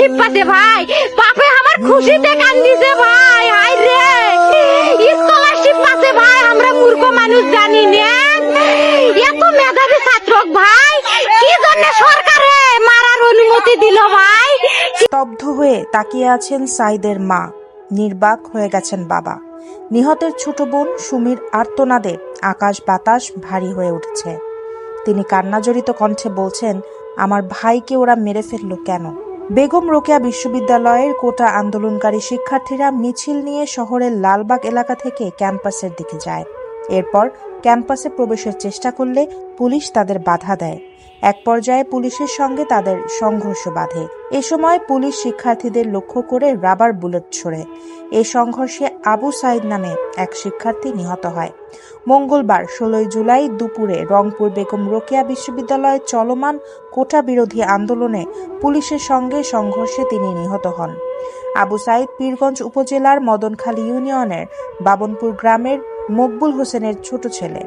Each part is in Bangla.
ভাই, বাপে আমার খুশিতে কান্দিছে ভাই হাই রে। স্কলারশিপ পাতে ভাই, আমরা মূর্খ মানুষ জানি না। এত মেধাবী ছাত্র ভাই, কি জন্য সরকারে মারার অনুমতি দিল ভাই? স্তব্ধ হয়ে তাকিয়ে আছেন সাইদের মা, নির্বাক হয়ে গেছেন বাবা। নিহতের ছোট বোন সুমির আর্তনাদে আকাশ বাতাস ভারী হয়ে উঠেছে। তিনি কান্নাজড়িত কণ্ঠে বলছেন, আমার ভাইকে ওরা মেরে ফেলল কেন? বেগম রোকেয়া বিশ্ববিদ্যালয়ের কোটা আন্দোলনকারী শিক্ষার্থীরা মিছিল নিয়ে শহরের লালবাগ এলাকা থেকে ক্যাম্পাসের দিকে যায়। এরপর ক্যাম্পাসে প্রবেশের চেষ্টা করলে পুলিশ তাদের বাধা দেয়। এক পর্যায়ে পুলিশের সঙ্গে তাদের সংঘর্ষ বাধে। এ সময় পুলিশ শিক্ষার্থীদের লক্ষ্য করে রাবার বুলেট ছোড়ে। এ সংঘর্ষে আবু সাইদ নামে এক শিক্ষার্থী নিহত হয়। মঙ্গলবার ষোলোই জুলাই দুপুরে রংপুর বেগম রোকেয়া বিশ্ববিদ্যালয়ে চলমান কোটা বিরোধী আন্দোলনে পুলিশের সঙ্গে সংঘর্ষে তিনি নিহত হন। আবু সাইদ পীরগঞ্জ উপজেলার মদনখালী ইউনিয়নের বাবনপুর গ্রামের মকবুল হোসেনের ছোট ছেলে।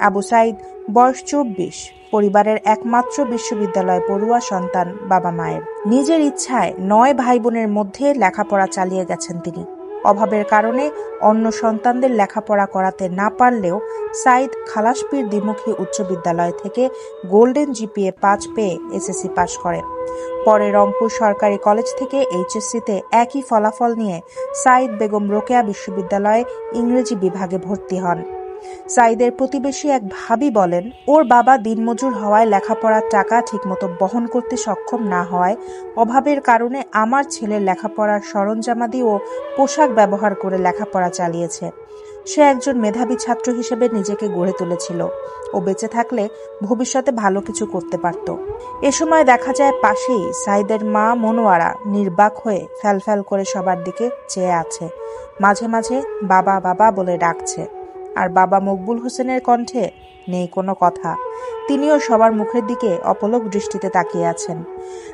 আবু সাইদ, বয়স চব্বিশ, পরিবারের একমাত্র বিশ্ববিদ্যালয় পড়ুয়া সন্তান বাবা মায়ের। নিজের ইচ্ছায় নয় ভাই বোনের মধ্যে লেখাপড়া চালিয়ে গেছেন তিনি। অভাবের কারণে অন্য সন্তানদের লেখাপড়া করাতে না পারলেও সাইদ খালাসপীর দ্বিমুখী উচ্চ বিদ্যালয় থেকে গোল্ডেন জিপিএ পাঁচ পেয়ে এসএসসি পাশ করেন। পরে রংপুর সরকারি কলেজ থেকে এইচএসসিতে একই ফলাফল নিয়ে সাইদ বেগম রোকেয়া বিশ্ববিদ্যালয়ে ইংরেজি বিভাগে ভর্তি হন। সাইদের প্রতিবেশী এক ভাবি বলেন, ওর বাবা দিনমজুর হওয়ায় লেখাপড়ার টাকা ঠিকমতো বহন করতে সক্ষম না হওয়ায় অভাবের কারণে আমার ছেলের লেখাপড়ার সরঞ্জামাদি ও পোশাক ব্যবহার করে লেখাপড়া চালিয়েছে। সে একজন মেধাবী ছাত্র হিসেবে নিজেকে গড়ে তুলেছিল ও বেঁচে থাকলে ভবিষ্যতে ভালো কিছু করতে পারত। এ সময় দেখা যায় পাশেই সাইদের মা মনোয়ারা নির্বাক হয়ে ফ্যালফ্যাল করে সবার দিকে চেয়ে আছে। মাঝে মাঝে বাবা বাবা বলে ডাকছে। আর বাবা মকবুল হোসেনের কণ্ঠে নেই কোনো কথা। তিনিও সবার মুখের দিকে অপলক দৃষ্টিতে তাকিয়ে আছেন।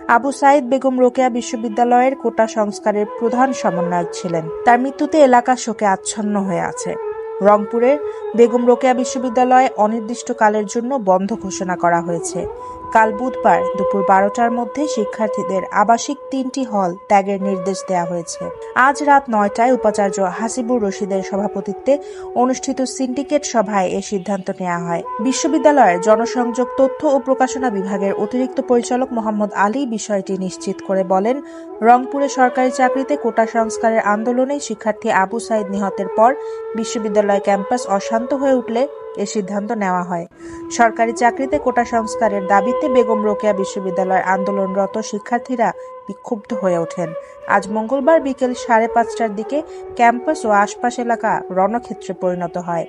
আবু সাইদ বেগম রোকেয়া বিশ্ববিদ্যালয়ের কোটা সংস্কারের প্রধান সমন্বয়ক ছিলেন। তার মৃত্যুতে এলাকা শোকে আচ্ছন্ন হয়ে আছে। রংপুরের বেগম রোকেয়া বিশ্ববিদ্যালয়ে অনির্দিষ্টকালের জন্য বন্ধ ঘোষণা করা হয়েছে। কাল বুধবার দুপুর বারোটার মধ্যে শিক্ষার্থীদের আবাসিক তিনটি হল ত্যাগের নির্দেশ দেওয়া হয়েছে। আজ রাত নয়টায় উপাচার্য হাসিবুর রশিদের সভাপতিত্বে অনুষ্ঠিত সিন্ডিকেট সভায় এ সিদ্ধান্ত নেওয়া হয়। বিশ্ববিদ্যালয়ের জনসংযোগ, তথ্য ও প্রকাশনা বিভাগের অতিরিক্ত পরিচালক মোহাম্মদ আলী বিষয়টি নিশ্চিত করে বলেন, রংপুরে সরকারি চাকরিতে কোটা সংস্কারের আন্দোলনে শিক্ষার্থী আবু সাইদ নিহতের পর বিশ্ববিদ্যালয় ক্যাম্পাস অশান্ত হয়ে উঠলে এ সিদ্ধান্ত নেওয়া হয়। সরকারি চাকরিতে কোটা সংস্কারের দাবিতে বেগম রোকেয়া বিশ্ববিদ্যালয়ের আন্দোলনরত শিক্ষার্থীরা বিক্ষুব্ধ হয়ে ওঠেন। আজ মঙ্গলবার বিকেল সাড়ে পাঁচটার দিকে ক্যাম্পাস ও আশপাশ এলাকা রণক্ষেত্রে পরিণত হয়।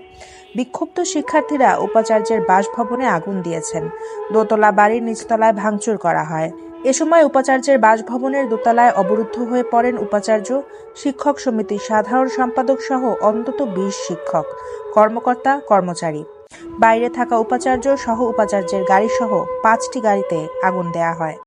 বিক্ষুব্ধ শিক্ষার্থীরা উপাচার্যের বাসভবনে আগুন দিয়েছেন। দোতলা বাড়ির নিচতলায় ভাঙচুর করা হয়। এ সময় উপাচার্যের বাসভবনের দোতলায় অবরুদ্ধ হয়ে পড়েন উপাচার্য, শিক্ষক সমিতির সাধারণ সম্পাদক সহ অন্তত বিশ শিক্ষক, কর্মকর্তা, কর্মচারী। বাইরে থাকা উপাচার্য সহ উপাচার্যের গাড়ি সহ পাঁচটি গাড়িতে আগুন দেয়া হয়।